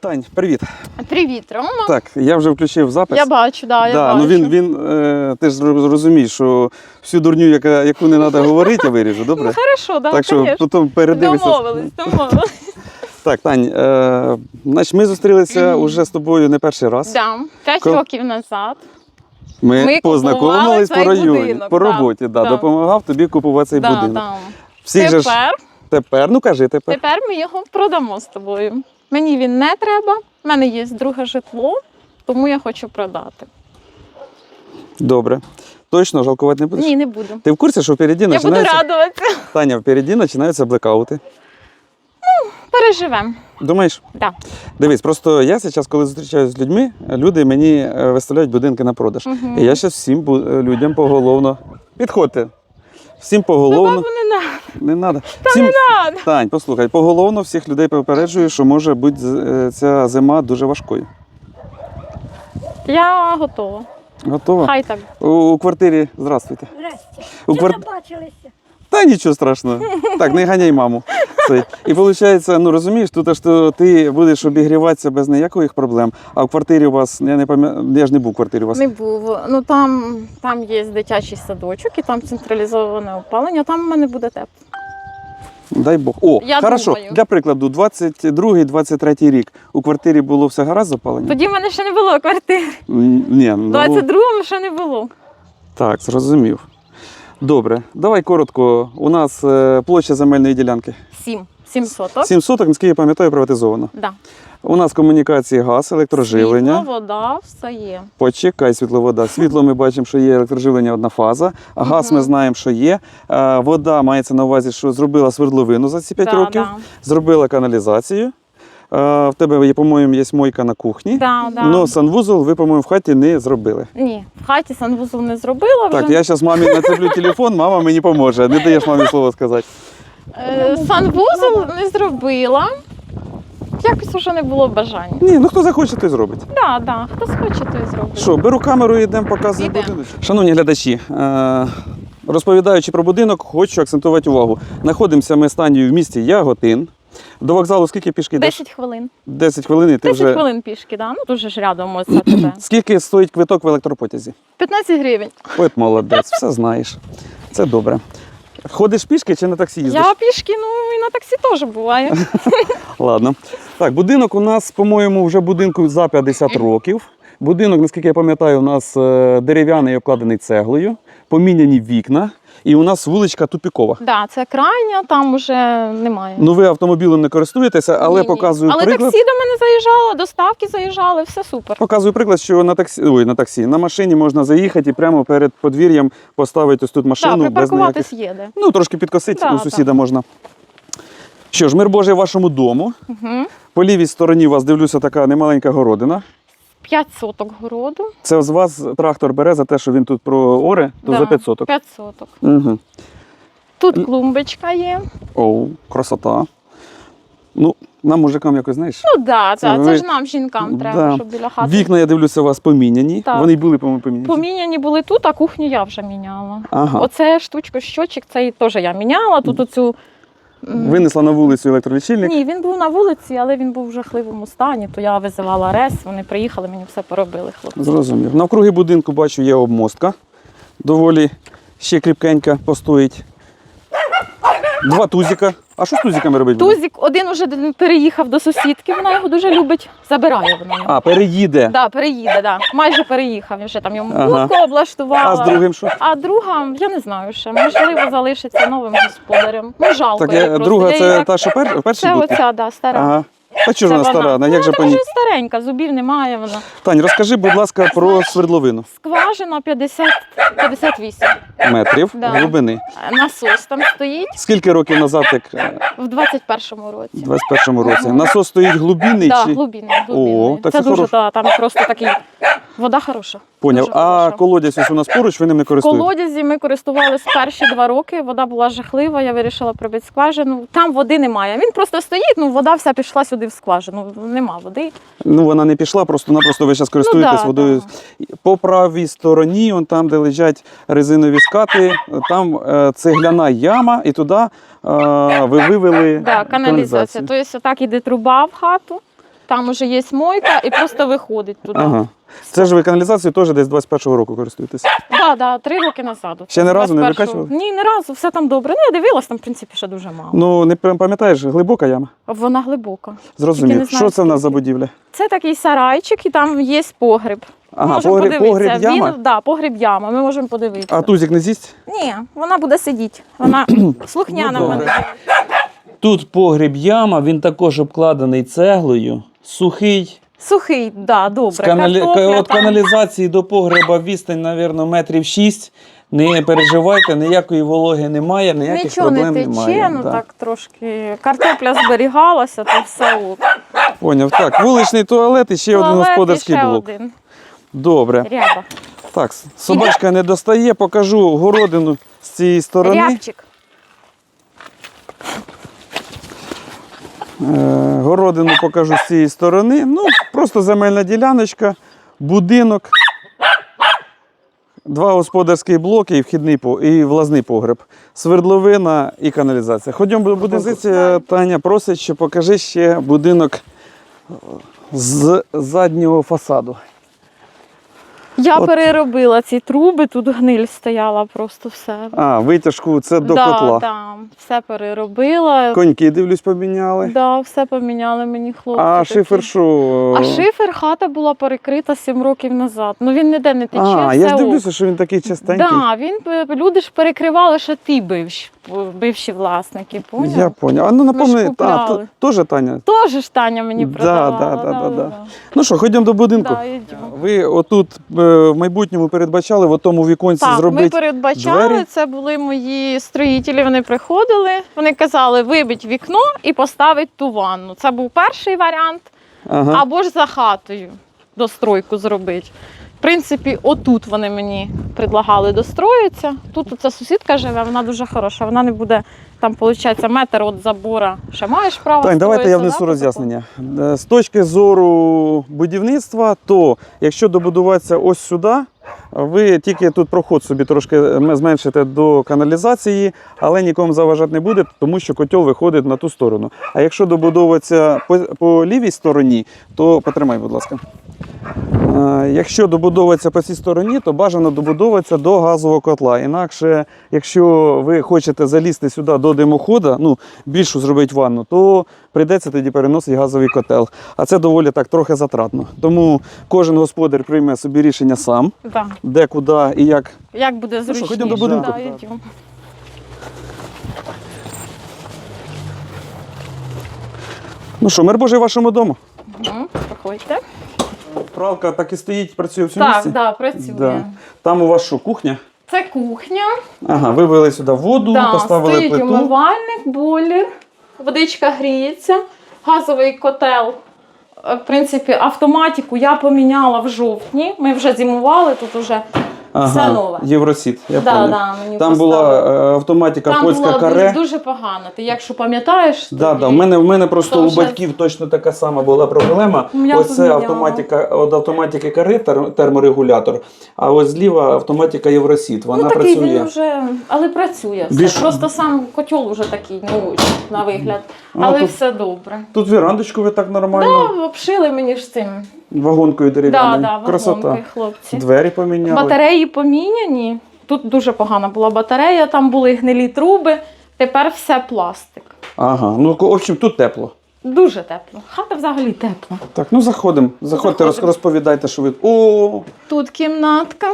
Тань, привіт. Привіт, Рома. Так, я вже включив запис. Я бачу, да, я да, бачу. ну він, він е, ти ж розумієш, що всю дурню, яка, яку не треба говорити, я виріжу, добре? Ну хорошо, да, так що конечно. потім передивишся. Домовились, домовились. Так, Тань, е, значить, ми зустрілися уже з тобою не перший раз. Да, п'ять Ко- років назад. Ми, Ми познайомились по цей районі, будинок, по да, роботі, да, да. допомагав тобі купувати цей да, будинок. да. Всіх же ж Тепер, тепер, ну кажи тепер. тепер ми його продамо з тобою. Мені він не треба, в мене є друге житло, тому я хочу продати. Добре. Точно жалкувати не будеш? Ні, не буду. Ти в курсі, що впереді Я буду починаються... радуватися. Таня, впереді починаються блекаути. Переживемо. Думаєш? Да. Дивись, просто я зараз, коли зустрічаюся з людьми, люди мені е, виставляють будинки на продаж. І я зараз всім бу- людям поголовно. Підходьте. Всім поголовно. Не надо. Не треба. Всім... надо. Тань, послухай, поголовно всіх людей попереджую, що може бути е, ця зима дуже важкою. Я готова. Готова? Хай так. У, у квартирі. Здравствуйте. Здрасте. У Чи квар... забачилися? Та нічого страшного. Так, не ганяй маму. Це. І виходить, ну розумієш, тут то ти будеш обігріватися без ніяких проблем. А в квартирі у вас, я не пам'ятаю, я ж не був в квартирі у вас. Не був. Ну там, там є дитячий садочок і там централізоване опалення, там в мене буде тепло. Дай Бог. О, Я хорошо. думаю. Для прикладу, 22-23 рік у квартирі було все гаразд запалення? Тоді в мене ще не було квартири. Ні, ну, В 22-му ще не було. так, зрозумів. Добре, давай коротко. У нас е, площа земельної ділянки. Сім. Сім соток. 7 соток, наскільки я пам'ятаю, приватизовано. Да. У нас комунікації газ, електроживлення. Світло, вода, все є. Почекай, світловода. Світло ми бачимо, що є електроживлення одна фаза. Газ ми знаємо, що є. Е, Вода мається на увазі, що зробила свердловину за ці 5 да, років, Да. зробила каналізацію. В тебе, є, по-моєму, є мойка на кухні. Да, да. Ну, санвузол ви, по-моєму, в хаті не зробили. Ні, в хаті санвузол не зробила вже. Так, я зараз мамі нацеплю телефон, мама мені поможе. Не даєш мамі слово сказати. Е, санвузол не зробила. Якось вже не було бажання. Ні, ну хто захоче, той зробить. Да, да. Хто схоче, той зробить. Що, беру камеру і йдемо показувати Ідемо. будинок. Шановні глядачі, е, розповідаючи про будинок, хочу акцентувати увагу. Знаходимося ми з Танією в місті Яготин. До вокзалу скільки пішки йдеш? 10 хвилин. 10 хвилин і ти 10 вже. хвилин пішки, да? ну дуже ж рядом ось це тебе. Скільки стоїть квиток в електропотязі? 15 гривень. От молодець, все знаєш. Це добре. Ходиш пішки чи на таксі їздиш? Я пішки, ну і на таксі теж буває. Ладно. Так, будинок у нас, по-моєму, вже будинку за 50 років. Будинок, наскільки я пам'ятаю, у нас е, дерев'яний обкладений цеглою, поміняні вікна, і у нас вуличка тупікова. Да, це крайня, там уже немає. Ну, ви автомобілем не користуєтеся, але Ні-ні. показую Але приклад. таксі до мене заїжджало, доставки заїжджали, все супер. Показую приклад, що на таксі, ой, на таксі, на машині можна заїхати і прямо перед подвір'ям поставити ось тут машину Так, без ніяких. є де. Ну, трошки підкосити, Да, у сусіда можна. Що ж, мир Божий вашому дому. Угу. По лівій стороні у вас дивлюся така немаленька городина. 5 соток городу. Це з вас трактор бере за те, що він тут про оре, то Да, за 5 соток. 5 соток. Угу. Тут клумбочка є. Оу, красота. Ну, нам, мужикам, якось знаєш. Ну да, Це це, ви- це ж нам, жінкам, треба, Да. щоб біля хати. Вікна, я дивлюся, у вас поміняні. Так. Вони були, по-моєму, поміняні. Поміняні були тут, а кухню я вже міняла. Ага. Оце штучка щочик, цей теж я міняла. Тут оцю. Винесла на вулицю електролічильник. Ні, він був на вулиці, але він був в жахливому стані, то я визивала РЕС, вони приїхали, мені все поробили, хлопці. Зрозумів. Навкруги будинку бачу, є обмостка. Доволі ще кріпкенька постоїть. Два тузика. А що з тузиками робити? Тузик один уже переїхав до сусідки, вона його дуже любить, забирає вона його. А, переїде. Да, переїде, да. майже переїхав. Вже там йому Ага. будку облаштувала. А з другим що? А друга, я не знаю ще, можливо, залишиться новим господарем. Ну, жалко. Так, її я, просто. друга Я це її так- та, що пер, перший Це будки? оця, да, стара. Ага. Та чого вона стара? Ну, як же вона ній? вже старенька, зубів немає вона. Тань, розкажи, будь ласка, про свердловину. Скважина 50, 58. Метрів Да. глибини. Насос там стоїть Скільки років назад, як е, в 21-му році. в 21-му році? Насос стоїть глибинний Да, чи? глибинний, глибинний. О, так це це дуже, да, там просто такий, вода хороша. Поняв. Дуже А хороша. колодязь ось у нас поруч, ви ним не користуєтесь? колодязі ми користувалися перші два роки. Вода була жахлива. Я вирішила пробити скважину. Там води немає. Він просто стоїть. Ну вода вся пішла сюди в скважину. Нема води. Ну, вона не пішла, просто-напросто ви зараз користуєтесь Ну да, водою. По правій стороні, он там, де лежать резинові скати, там е, цегляна яма, і туди е, ви вивели Да, каналізація. Тобто отак іде труба в хату. Там уже є мойка і просто виходить туди. Ага. Це ж ви каналізацією теж десь 21-го року користуєтесь. Да, да, три роки назад. Ще ні разу не 21-го. викачували? Ні, ні разу, все там добре. Ну, я дивилась, там, в принципі, ще дуже мало. Ну, не пам- пам'ятаєш, глибока яма? Вона глибока. Тільки Зрозумів. не знаю, Що це в нас за скільки. будівля? Це такий сарайчик, і там є погреб. Ага, Можемо погріб, подивитися. погріб яма? Він, да, погріб яма. Ми можемо подивитися. А тузик не з'їсть? Ні, вона буде сидіти. Вона слухняна Ну, в мене. Добре. Тут погріб яма, він також обкладений цеглою, сухий. Сухий, да, З каналі... Картопля От каналізації до погреба відстань, мабуть, метрів 6. Не переживайте, ніякої вологи немає, ніяких Нічого не проблем тече, немає. ну да. так трошки. Картопля зберігалася, то все ок. Поняв. Так, вуличний туалет і ще один Туалет і господарський ще блок. один. Добре. Ряба. Так, собачка не достає, покажу городину з цієї сторони. Рябчик. Е, городину покажу з цієї сторони. Ну, просто земельна діляночка, будинок, два господарські блоки і вхідний і власний погреб, свердловина і каналізація. Ходімо до будинку. Таня просить, що покажи ще будинок з заднього фасаду. Я От. переробила ці труби, тут гниль стояла просто все. А, витяжку це до да, котла. Да, все переробила. Коньки, дивлюсь, поміняли. Да, все поміняли мені хлопці. а такі. шифер що? А шифер хата була перекрита 7 років назад. Ну він ніде не тече. А, все я ж дивлюся, що він такий частенький. Да, він е, люди ж перекривали, що ті бивші, бивші власники. Поняв? Я поняв. А ну напомни, а, купляли. то- теж Таня. Тоже ж Таня мені Да, продавала. да, да, да, да. Ну що, ходімо до будинку. Да, йдемо. Ви отут е, в майбутньому передбачали в тому віконці Так, ми передбачали, двері. це були мої строїтелі, вони приходили, вони казали, вибить вікно і поставить ту ванну. Це був перший варіант, Ага. або ж за хатою достройку зробити. В принципі, отут вони мені предлагали достроїтися. Тут оця сусідка живе, вона дуже хороша. Вона не буде там, виходить, метр від забора. Ще маєш право. Так, давайте я внесу да, роз'яснення. Е, З точки зору будівництва, то якщо добудуватися ось сюди, ви тільки тут проход собі трошки зменшите до каналізації, але нікому заважати не буде, тому що котел виходить на ту сторону. А якщо добудовуватися по, по лівій стороні, то потримай, будь ласка. Е, Якщо добудовуватися по цій стороні, то бажано добудовуватися до газового котла. Інакше, якщо ви хочете залізти сюди до димохода, ну більшу зробити ванну, то прийдеться тоді переносити газовий котел. А це доволі так трохи затратно. Тому кожен господар прийме собі рішення сам, Да. Де, куди і як. Як буде що, зручніше. ходімо до будинку? Да, йдемо. Ну що, мир Божий вашому дому. Мгм, Проходьте. Пралка так і стоїть, працює в цьому Так, місці. да, працює. Да. Там у вас що, кухня? Це кухня. Ага, ви ввели сюди воду, Да, поставили стоїть плиту. умивальник, бойлер, водичка гріється, газовий котел. В принципі, автоматику я поміняла в жовтні. Ми вже зимували, тут вже все нове. Євросіт. Я Да, да, мені Там поставили. була е, автоматика Там польська було каре. дуже, дуже погано. Ти якщо пам'ятаєш, Да, да. У мене, в мене просто То у вже- батьків точно така сама була проблема. Я ось це поміняла. автоматика від автоматики кари, тер- терморегулятор, а ось зліва автоматика Євросіт. Вона ну, такий працює. він вже, але працює. Все. Більш- Просто сам котел вже такий, ну, на вигляд. Ну, Але тут- все добре. Тут вірандочку ви так нормально, Да, обшили мені ж цим. Вагонкою Да, дерев'яною. да, Красота. хлопці. Двері поміняли. Батареї поміняні. Тут дуже погана була батарея, там були гнилі труби. Тепер все пластик. Ага, ну в общем, тут тепло. Дуже тепло. Хата взагалі тепла. Так, ну заходимо. Заходьте, Заходимо. розповідайте, що ви. О, Тут кімнатка.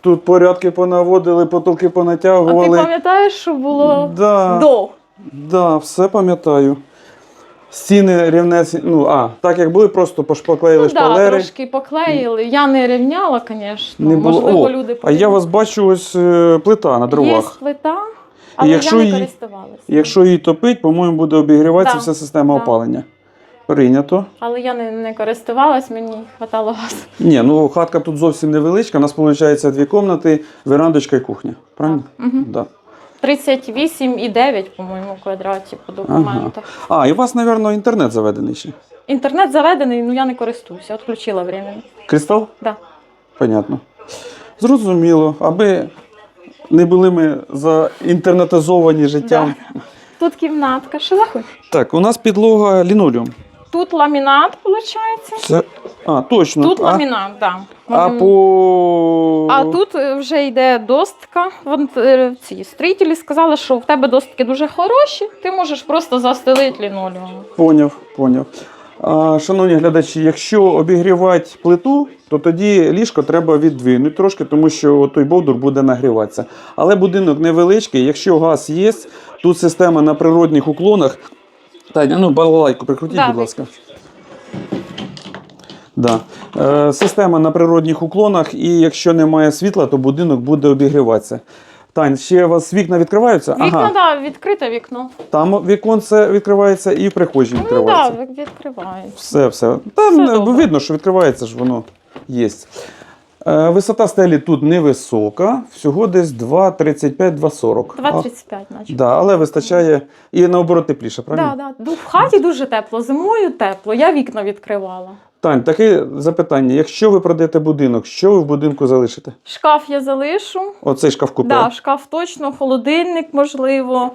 тут порядки понаводили, потолки А ти понатягували. пам'ятаєш, що було Да. до? Да, все пам'ятаю. Стіни рівнесі, ну, а, так як були, просто поклеїли Ну, да, трошки поклеїли. Я не рівняла, звісно. Не було. Можливо, О, люди а я вас бачу, ось е, плита на Є дровах. плита, але якщо я не її- користувалася. Якщо її топить, по-моєму, буде обігріватися Да, вся система да. опалення. Прийнято. Але я не, не користувалась, мені хватало газу. Ні, ну хатка тут зовсім невеличка. У нас виходить дві кімнати, верандочка і кухня. Правильно? Угу. Да. 38,9, по-моєму, квадраті по документах. А, і у вас, мабуть, інтернет заведений ще. Інтернет заведений, ну я не користуюся, відключила временно. Кристал? Да. Понятно. Зрозуміло. Аби не були ми заінтернетизовані життям. Тут кімнатка, що заходь. Так, у нас підлога лінолеум. Тут ламінат, виходить. Це... А, точно. Тут а, ламінат, так. Да. а по. А тут е, вже йде достка. Вон, е, ці строїтелі сказали, що в тебе достки дуже хороші, ти можеш просто застелити лінолеум. Поняв, поняв. А, шановні глядачі, якщо обігрівати плиту, то тоді ліжко треба віддвинути трошки, тому що той бовдур буде нагріватися. Але будинок невеличкий, якщо газ є, тут система на природних уклонах. Таня, ну балалайку прикрутіть, Да, будь ласка. Да. Е, система на природних уклонах, і якщо немає світла, то будинок буде обігріватися. Тань, ще у вас вікна відкриваються? Вікно, да, відкрите вікно. Там віконце відкривається і в прихожій Ну відкривається. так, да, відкривається. Все, все. Там Все е, добре. видно, що відкривається ж воно є. Е, висота стелі тут невисока, всього десь 2,35-2,40. 2,35 наче. Да, але вистачає і наоборот тепліше, правильно? Да, да. В хаті дуже тепло, зимою тепло. Я вікна відкривала. Тань, таке запитання: якщо ви продаєте будинок, що ви в будинку залишите? Шкаф я залишу. Оцей шкаф купе. Да, шкаф точно, холодильник можливо.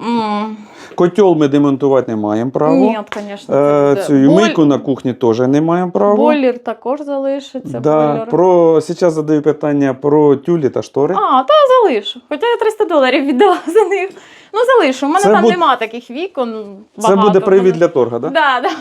М, Котел ми демонтувати не маємо права. Ні, звісно, Е, буде. цю Боль- мийку на кухні теж не маємо права. Бойлер також залишиться. Да, бойлер. про... Зараз задаю питання про тюлі та штори. А, та залишу. Хоча я 300 доларів віддала за них. Ну, залишу. У мене Це там буд- нема таких вікон. Це буде привід для торга, так? Да? Да, да.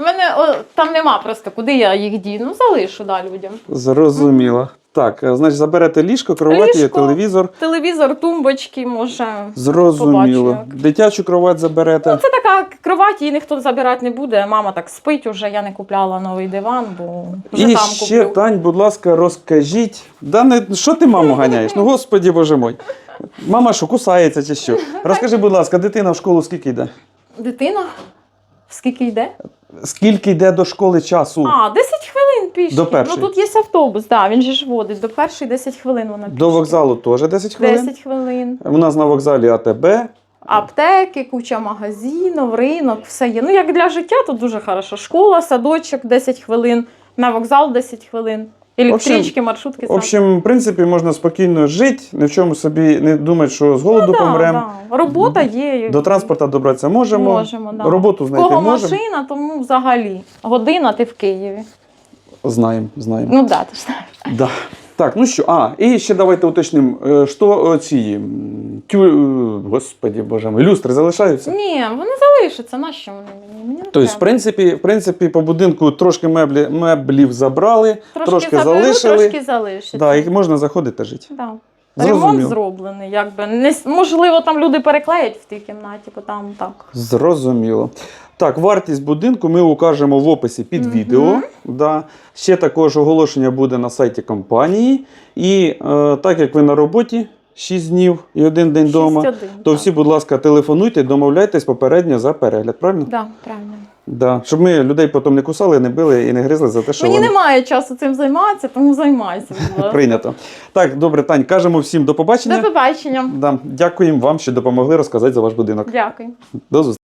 У мене о, там нема просто, куди я їх дію. Ну, залишу да, людям. Зрозуміло. Так, е, значить, заберете ліжко, кроваті, Ліжко. телевізор. Телевізор, тумбочки, може. Зрозуміло. Побачу, як. Дитячу кровать заберете. Ну, це така кровать, її ніхто забирати не буде. Мама так спить уже, я не купляла новий диван, бо вже І там ще, куплю. Тань, будь ласка, розкажіть. Да не, що ти маму ганяєш? Ну, господі боже мой. Мама що, кусається чи що? Розкажи, будь ласка, дитина в школу скільки йде? Дитина? Скільки йде? Скільки йде до школи часу? А, 10 хвилин пішки. До першої? Ну тут є автобус, да, він же ж водить. До першої 10 хвилин вона пішки. До вокзалу теж 10 хвилин. 10 хвилин. У нас на вокзалі АТБ. Аптеки, куча магазинів, ринок, все є. Ну, як для життя, то дуже хорошо. Школа, садочок 10 хвилин, на вокзал 10 хвилин. Електрички, маршрутки. В общем, в принципі, можна спокійно жити, ні в чому собі не думати, що з голоду да, помремо. да. Робота є. До транспорту добратися можемо. можемо да. Роботу В знайти кого можемо. машина, тому взагалі. Година ти в Києві. Знаємо, знаємо. Ну да, ти ж знаєш. Да. Так, ну що, а, і ще давайте уточнимо, е, що е, ці тю, е, господі боже мій, люстри залишаються? Ні, вони залишаться. Нащо вони мені? Мені Тобто, в принципі, в принципі, по будинку трошки меблі, меблів забрали, Трошки, трошки заберу, залишили. трошки залишиться. Да, і можна заходити та жити. Да. Зрозуміло. Ремонт зроблений, якби не можливо, там люди переклеять в тій кімнаті, бо там так. Зрозуміло. Так, вартість будинку ми укажемо в описі під Мгм. відео. Да. Ще також оголошення буде на сайті компанії. І е, так як ви на роботі 6 днів і один день вдома, то так. всі, будь ласка, телефонуйте, домовляйтесь попередньо за перегляд, правильно? Да, правильно. Да. Щоб ми людей потім не кусали, не били і не гризли за те, що Мені вони немає часу цим займатися, тому займайся. прийнято. Так, добре, Тань, кажемо всім до побачення. До побачення. Да. Дякуємо вам, що допомогли розказати за ваш будинок. Дякую. До зустрічі.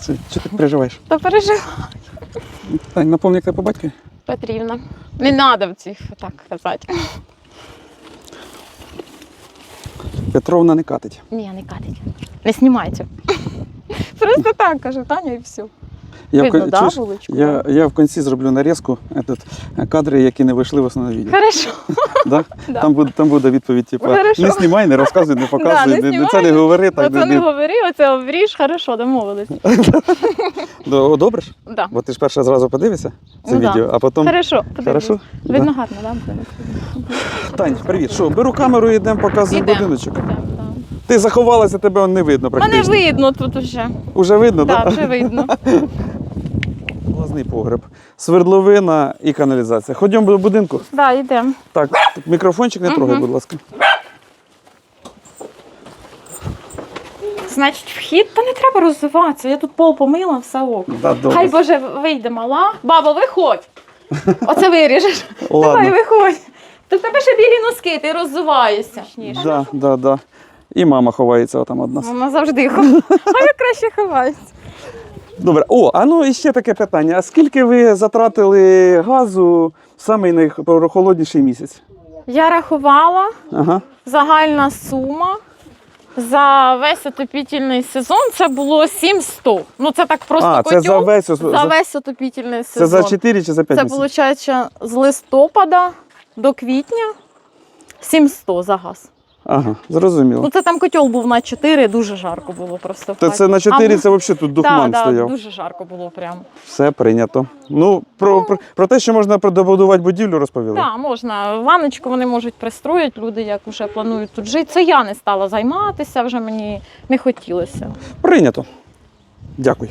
Це, чи ти переживаєш? Та переживаю. Тань, напомни, як тебе по батькові? Петрівна. Не треба в цих так казати. Петровна не катить. Ні, не катить. Не знімайте. Просто так кажу, Таня і все. Я, в, Видно, да, чуєш, вуличку? я, я в кінці зроблю нарізку этот, кадри, які не вийшли в основне відео. Хорошо. Да? Да. Там, буде, там буде відповідь, типу, Хорошо. не знімай, не розказуй, не показуй, Да, не не, не, це не говори. Так, Оце не, говори, оце обріж, хорошо, домовились. О, Добре ж? Да. Бо ти ж перше зразу подивишся це Ну да. відео, а потім. Хорошо, Хорошо? Видно гарно, да? Да. Тань, привіт. Що, беру камеру і йдемо показую Ідем. будиночок. Ідем, да. Ти заховалася, тебе он не видно Мене практично. видно тут уже. Уже видно, Так, так? вже видно. Власний погреб, свердловина і каналізація. Ходімо до будинку. Да, йдемо. Так, мікрофончик не трогай, будь ласка. Значить, вхід, та не треба розвиватися. Я тут пол помила, все ок. Да, добре. Хай Боже вийде мала. Баба, виходь. Оце виріжеш. Давай, Ладно. виходь. В тебе ще білі носки, ти розвиваєшся. Да, да, да. І мама ховається там одна. Вона завжди ховає. А я краще ховаюся. Добре. О, а ну і ще таке питання. А скільки ви затратили газу в самий найхолодніший місяць? Я рахувала Ага. загальна сума. За весь отопітельний сезон це було 700. Ну це так просто а, це за весь ос- за за- весь отопітельний Це за 4 чи за 5 Це місяців? виходить з листопада до квітня 700 за газ. Ага, зрозуміло. Ну це там котел був на 4, дуже жарко було просто. То це на 4, А, це взагалі тут духман да, стояв. Да, дуже жарко було прямо. Все прийнято. Ну, про, про, про те, що можна добудувати будівлю, розповіли. Так, можна. Ванночку вони можуть пристроїти, люди як вже планують тут жити. Це я не стала займатися, вже мені не хотілося. Прийнято. Дякую.